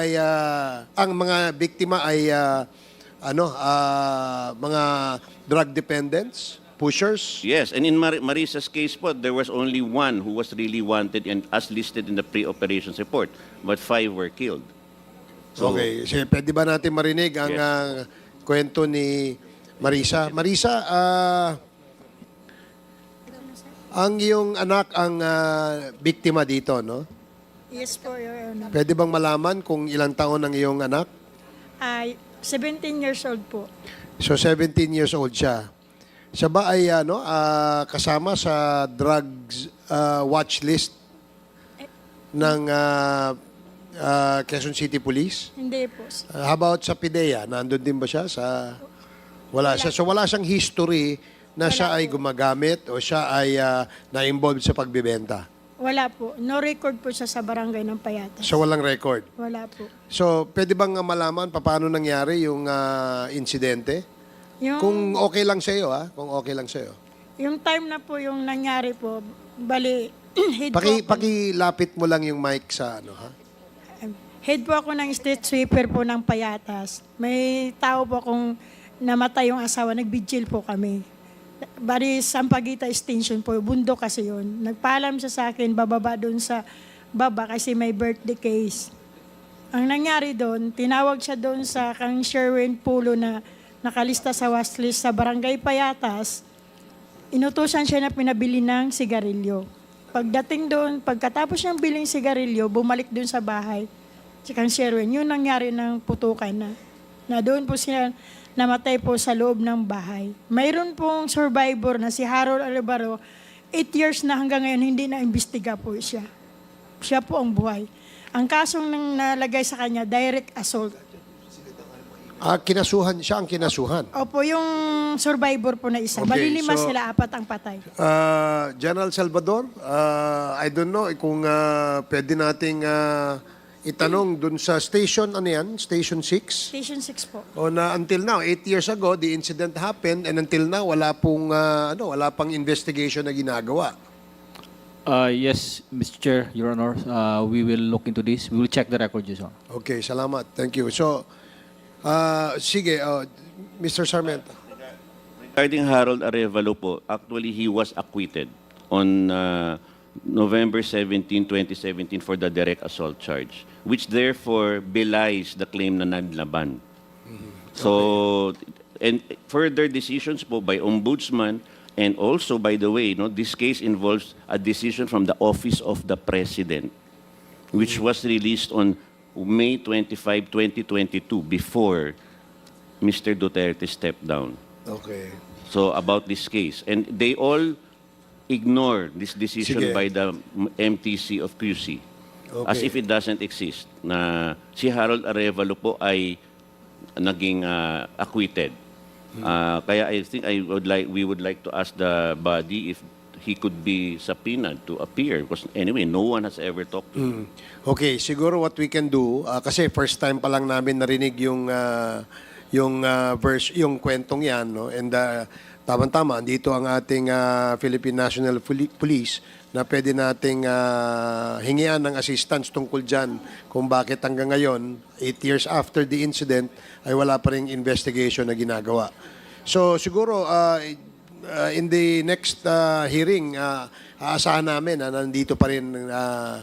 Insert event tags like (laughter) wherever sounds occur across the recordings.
ay ah, ang mga biktima ay ah, ano ah, mga drug dependents, pushers. Yes, and in Mar- Marisa's case po, there was only one who was really wanted and as listed in the pre-operations report, but five were killed. So, okay, so, pwede ba natin marinig ang Yes. ah, kwento ni Marisa? Marisa, ah, ang iyong anak ang ah, biktima dito, no? Yes po, Your Honor. Pwede bang malaman kung ilang taon ang iyong anak? Ay, 17 years old po. So 17 years old siya. Siya ba ay ano, ah, kasama sa drugs ah, watch list ng ah, ah, Quezon City Police? Hindi po. Ah, how about sa PIDEA? Nandun din ba siya sa wala siya. So wala siyang history na siya ay gumagamit o siya ay ah, na-involved sa pagbebenta. Wala po. No record po siya sa barangay ng Payatas. So walang record. Wala po. So pwede bang ah, malaman paano nangyari yung ah, insidente? Yung, Kung okay lang sa iyo, ha? Kung okay lang sa iyo. yung time na po yung nangyari po, bali, (clears throat) head Paki, po ako, pakilapit mo lang yung mic sa ano, ha? head po ako ng street sweeper po ng Payatas. May tao po akong namatay yung asawa, nagbigil po kami. Bali, Sampaguita Extension po, bundok kasi yun. Nagpaalam siya sa akin, bababa doon sa baba kasi may birthday case. Ang nangyari doon, tinawag siya doon sa kang Sherwin Pulo na nakalista sa watchlist sa Barangay Payatas. Inutusan siya na pinabili ng sigarilyo. Pagdating doon, pagkatapos niyang biling sigarilyo, bumalik doon sa bahay. Si kang Sherwin, yun nangyari ng putukan na. Na doon po siya namatay po sa loob ng bahay. Mayroon pong survivor na si Harold Alvaro, 8 years na hanggang ngayon hindi na-imbestiga po siya. Siya po ang buhay. Ang kasong nang nalagay sa kanya, direct assault. Ah, kinasuhan, siya ang kinasuhan. Opo, yung survivor po na isa. Okay, Bali lima so- sila, apat ang patay. Ah, General Salvador, ah, I don't know eh, kung ah, pwede nating ah, itanong dun sa station, ano yan? Station 6? Station 6 po. O na until now, 8 years ago, the incident happened and until now, wala pong, ah, ano, wala pang investigation na ginagawa. Uh, yes, Mr. Chair, Your Honor, uh, we will look into this. We will check the record, Your Honor. Okay, salamat. Thank you. So, ah, sige, ah, Mr. Sarmento. regarding Harold Arevalo po, actually he was acquitted on uh, November 17, 2017 for the direct assault charge, which therefore belies the claim na naglaban. So, and further decisions po by ombudsman and also, by the way, no, this case involves a decision from the Office of the President, which was released on May 25, 2022, before Mr. Duterte stepped down. Okay. So about this case. And they all ignore this decision Sige. by the MTC of QC as Okay. if it doesn't exist na si Harold Arevalo po ay naging ah, acquitted. Hmm. Ah, kaya I think I would like we would like to ask the body if he could be subpoenaed to appear because anyway no one has ever talked to him. Okay, siguro what we can do ah, kasi first time pa lang namin narinig yung ah, yung ah, verse yung kwentong 'yan no and ah, tama-tama andito ang ating ah, Philippine National Poli- Police na pwede nating ah, hingian ng assistance tungkol diyan kung bakit hanggang ngayon 8 years after the incident ay wala pa ring investigation na ginagawa. So siguro uh, in the next uh, hearing, uh, aasahan namin na nandito pa rin uh,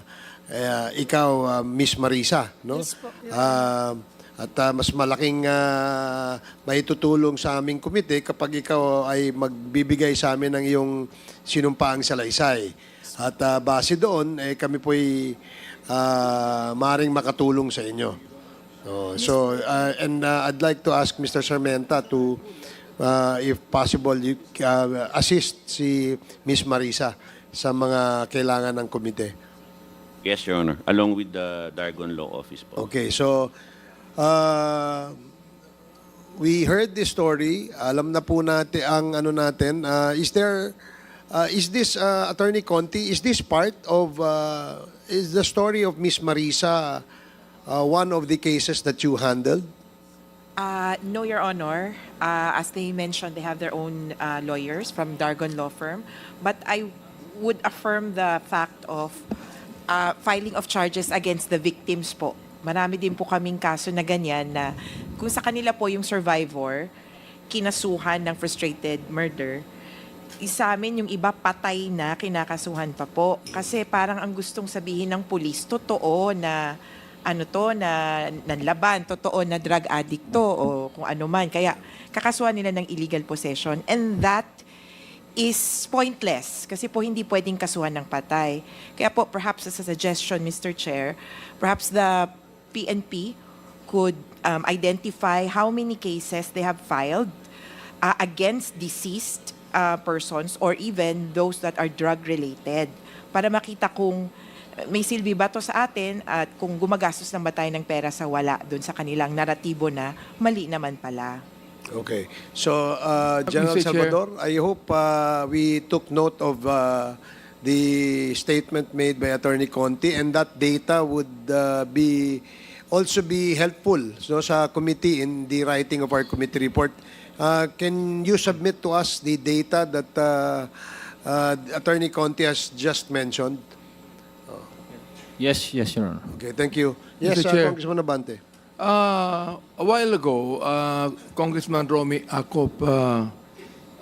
uh, ikaw, uh, Miss Marisa. No? Yes po, Uh, at uh, mas malaking uh, maitutulong sa aming komite kapag ikaw ay magbibigay sa amin ng iyong sinumpaang salaysay. At uh, base doon, eh, kami po'y uh, maring makatulong sa inyo. Oh, so, uh, and uh, I'd like to ask Mr. Sarmenta to, uh, if possible, you, uh, assist si Miss Marisa sa mga kailangan ng komite. Yes, Your Honor. Along with the Dargon Law Office po. Okay, so, uh, we heard this story. Alam na po natin ang ano natin. Uh, is there, uh, is this, uh, Attorney Conti, is this part of, uh, is the story of Miss Marisa uh, one of the cases that you handled? Uh, no, Your Honor. Uh, as they mentioned, they have their own uh, lawyers from Dargon Law Firm. But I would affirm the fact of uh, filing of charges against the victims po Marami din po kaming kaso na ganyan na kung sa kanila po yung survivor, kinasuhan ng frustrated murder, isa amin yung iba patay na kinakasuhan pa po. Kasi parang ang gustong sabihin ng pulis, totoo na ano to, na nanlaban, totoo na drug addict to o kung ano man. Kaya kakasuhan nila ng illegal possession. And that is pointless kasi po hindi pwedeng kasuhan ng patay. Kaya po perhaps as a suggestion, Mr. Chair, perhaps the PNP could um, identify how many cases they have filed uh, against deceased uh, persons or even those that are drug-related para makita kung may silbi ba to sa atin at kung gumagastos ng ba tayo ng pera sa wala doon sa kanilang naratibo na mali naman pala. Okay. So, uh, General Mr. Chair. Salvador, I hope uh, we took note of uh, the statement made by Attorney Conti and that data would uh, be also be helpful so, sa committee in the writing of our committee report. Uh, can you submit to us the data that uh, uh, Attorney Conti has just mentioned? Yes, yes, Your Honor. Okay, thank you. Yes, Mr. uh, Chair. Congressman Abante. Uh, a while ago, uh, Congressman Romy Acop uh,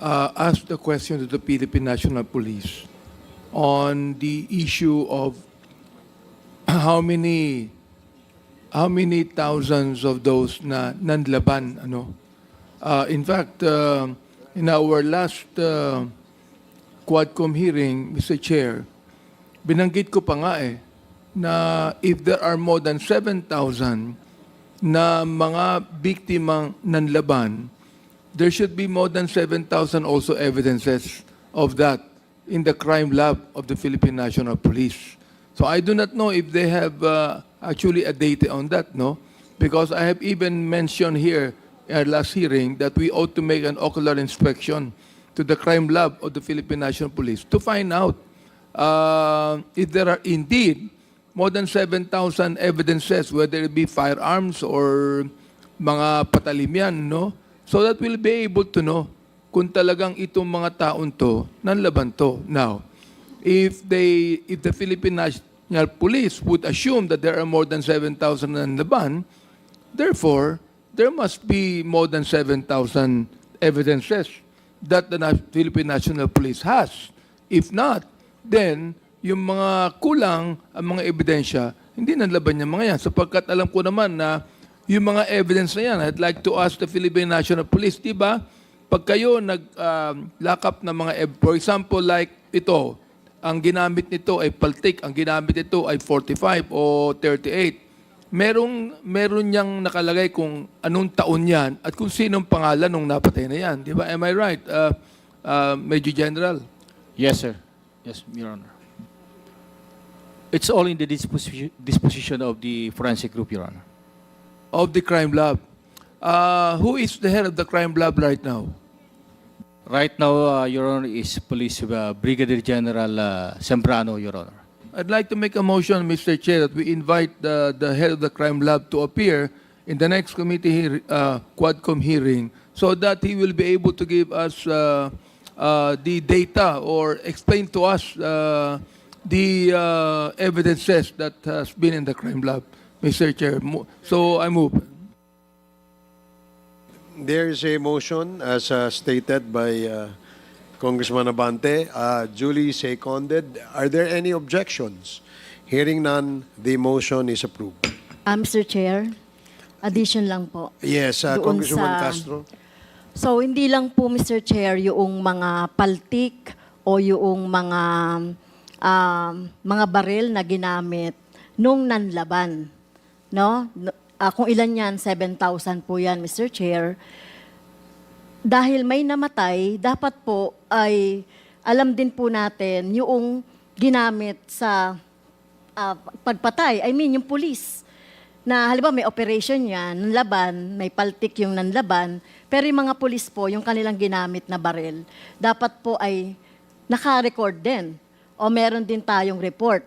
uh, asked a question to the PDP National Police on the issue of how many how many thousands of those na nanlaban ano uh, in fact uh, in our last uh, Quadcom hearing Mr. Chair binanggit ko pa nga eh na if there are more than 7,000 na mga biktimang nanlaban, there should be more than 7,000 also evidences of that in the crime lab of the Philippine National Police. So I do not know if they have uh, actually a data on that, no? Because I have even mentioned here our last hearing that we ought to make an ocular inspection to the crime lab of the Philippine National Police to find out uh, if there are indeed more than 7,000 evidences, whether it be firearms or mga patalim yan, no? So that we'll be able to know kung talagang itong mga taon to, nanlaban to. Now, if they, if the Philippine National Police would assume that there are more than 7,000 nanlaban, therefore, there must be more than 7,000 evidences that the Philippine National Police has. If not, then yung mga kulang ang mga ebidensya, hindi nanlaban yung mga yan. Sapagkat alam ko naman na yung mga evidence na yan, I'd like to ask the Philippine National Police, di ba? Pag kayo nag-lock up ng mga, for example, like ito, ang ginamit nito ay paltik, ang ginamit nito ay 45 o 38. Merong, meron niyang nakalagay kung anong taon yan at kung sinong pangalan nung napatay na yan. Di ba? Am I right, uh, uh, Major General? Yes, sir. Yes, Your Honor. It's all in the disposition, disposition of the forensic group, Your Honor. of the crime lab. Uh, who is the head of the crime lab right now? Right now, uh, Your Honor, is Police uh, Brigadier General uh, Sembrano, Your Honor. I'd like to make a motion, Mr. Chair, that we invite the, the head of the crime lab to appear in the next committee hear, uh, Quadcom hearing so that he will be able to give us uh, uh, the data or explain to us uh, the uh, evidences that has been in the crime lab, Mr. Chair. Mo- So I move. There is a motion as uh, stated by uh, Congressman Abante, uh, duly seconded. Are there any objections? Hearing none, the motion is approved. Ah, Mr. Chair, addition lang po. Yes, uh, Doon Congresswoman sa- Castro. So, hindi lang po, Mr. Chair, yung mga paltik o yung mga um, mga baril na ginamit nung nanlaban. No? No- ah, kung ilan yan, 7,000 po yan, Mr. Chair. Dahil may namatay, dapat po ay alam din po natin yung ginamit sa ah, pagpatay. I mean, yung police na halimbawa may operation yan, nanlaban, may paltik yung nanlaban, pero yung mga pulis po, yung kanilang ginamit na baril, dapat po ay naka-record din. O meron din tayong report.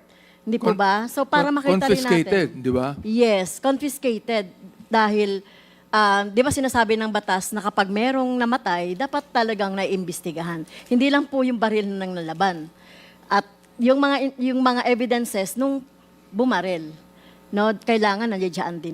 Hindi po Con- ba? So para makita rin confiscated, natin. di ba? Yes, confiscated. Dahil, ah, di ba sinasabi ng batas na kapag merong namatay, dapat talagang naiimbestigahan. Hindi lang po yung baril ng nalaban. At yung mga, yung mga evidences nung bumaril. no, kailangan nandiyan din